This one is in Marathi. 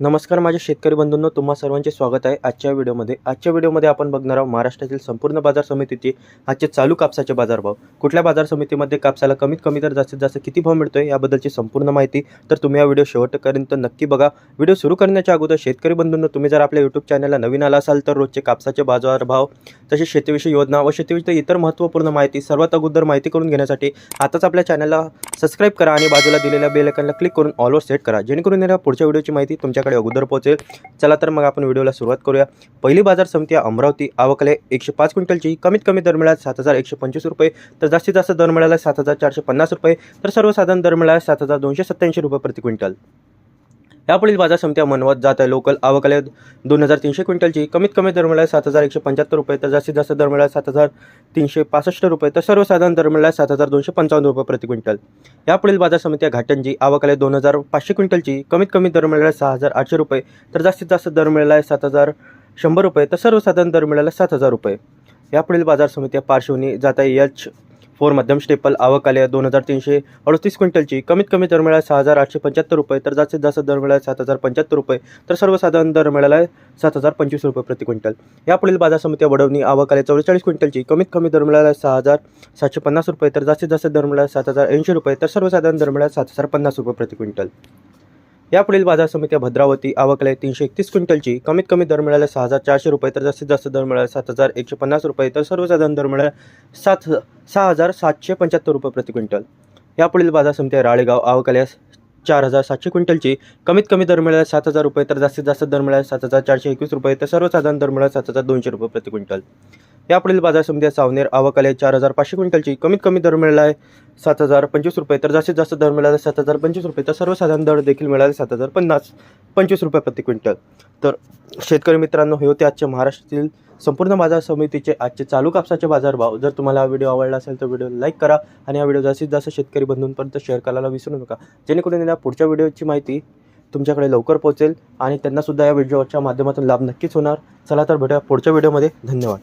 नमस्कार माझ्या शेतकरी बंधूंनो तुम्हा सर्वांचे स्वागत आहे आजच्या व्हिडिओमध्ये. आजच्या व्हिडिओमध्ये आपण बघणार आहोत महाराष्ट्रातील संपूर्ण बाजार समितीचे आजचे चालू कापसाचे बाजारभाव. कुठल्या बाजार समितीमध्ये कापसाला कमीत कमी तर जास्तीत जास्त किती भाव मिळतोय याबद्दलची संपूर्ण माहिती तर तुम्ही हा व्हिडिओ शेवटपर्यंत नक्की बघा. व्हिडिओ सुरू करण्याच्या अगोदर शेतकरी बंधूंनो तुम्ही जर आपल्या यूट्यूब चॅनलला नवीन आला असाल तर रोजचे कापसाचे बाजारभाव तसेच शेतीविषयी योजना व शेतीविषयी इतर महत्त्वपूर्ण माहिती सर्वात अगोदर माहिती करून घेण्यासाठी आताच आपल्या चॅनलला सबस्क्राईब करा आणि बाजूला दिलेल्या बेलकनला क्लिक करून ऑलवर सेट करा. जेणेकरून येणाऱ्या पुढच्या व्हिडिओची माहिती तुमच्याकडे अगोदर पोहोचेल. चला तर मग आपण व्हिडिओला सुरुवात करूया. पहिली बाजार समिती अमरावती. आवकले एकशे पाच क्विंटलची. कमीत कमी दर मिळाला सात हजार एकशे पंचवीस रुपये. तर जास्तीत जास्त दर मिळाला सात हजार चारशे पन्नास रुपये. तर सर्वसाधारण दर मिळाला सात हजार दोनशे सत्त्याऐंशी रुपये प्रति क्विंटल. यापुढील बाजार समित्या मनवत जात आहे. लोकल आवकले दोन हजार तीनशे क्विंटलची कमीत कमी दर मिळाला सात हजार एकशे पंच्याहत्तर रुपये तर जास्तीत जास्त दर मिळाला सात हजार तीनशे पासष्ट रुपये तर सर्वसाधारण दर मिळाला सात हजार दोनशे पंचावन्न रुपये प्रति क्विंटल. यापुढील बाजार समित्या आहे घाटंजी दोन हजार पाचशे क्विंटलची कमीत कमी दर मिळाला सहा हजार आठशे रुपये तर जास्तीत जास्त दर मिळाला आहे सात हजार शंभर रुपये तर सर्वसाधारण दर मिळाला सात हजार रुपये. यापुढील बाजार समित्या पार्श्वनी जात आहे. एच फोर मध्यम स्टेपल आवक आल्या दोन हजार तीनशे अडतीस क्विंटलची. कमीत कमी दर मिळाला सहा हजार आठशे पंच्याहत्तर रुपये तर जास्तीत जास्त दर मिळाला सात हजार पंच्याहत्तर रुपये तर सर्वसाधारण दर मिळाला आहे सात हजार पंचवीस रुपये प्रति क्विंटल. यापुढील बाजार समिती वडवणी आवक आले चौवेचाळीस क्विंटलची. कमीत कमी दर मिळाला सहा हजार सातशे पन्नास रुपये तर जास्तीत जास्त दर मिळाला सात हजार ऐंशी रुपये तर सर्वसाधारण दर मिळाला सात हजार पन्नास रुपये प्रति क्विंटल. यापुढील बाजार समित्या भद्रावती आवकले तीनशे एकतीस क्विंटलची. कमीत कमी दर मिळाला सहा हजार चारशे रुपये तर जास्तीत जास्त दर मिळाला सात हजार एकशे पन्नास रुपये तर सर्वसाधारण दर मिळाला सात सहा हजार सातशे पंच्याहत्तर रुपये प्रति क्विंटल. यापुढील बाजार समिती राळेगाव आवकल्यास चार हजार सातशे क्विंटलची कमीत कमी दर मिळाला सात हजार रुपये तर जास्तीत जास्त दर मिळाला सात हजार चारशे एकवीस रुपये तर सर्वसाधारण दर मिळाला सात हजार दोनशे रुपये प्रति क्विंटल. यापुढील बाजार समिती सावनेर आवकाले चार हजार पाचशे क्विंटलची कमीत कमी दर मिळाला आहे सात हजार पंचवीस रुपये तर जास्तीत जास्त दर मिळाला सात हजार पंचवीस रुपये तर सर्वसाधारण दर देखील मिळाले सात हजार पन्नास पंचवीस रुपये प्रति क्विंटल. तर शेतकरी मित्रांनो हे होते आजच्या महाराष्ट्रातील संपूर्ण बाजार समितीचे आजचे चालू कापसाचे बाजारभाव. जर तुम्हाला हा व्हिडिओ आवडला असेल तर व्हिडिओ लाईक करा आणि हा व्हिडिओ जास्तीत जास्त शेतकरी बंधूंपर्यंत शेअर करायला विसरू नका. जेणेकरून या पुढच्या व्हिडिओची माहिती तुमच्याकडे लवकर पोहोचेल आणि त्यांनासुद्धा या व्हिडिओच्या माध्यमातून लाभ नक्कीच होणार. चला तर भेटूया पुढच्या व्हिडिओमध्ये. धन्यवाद.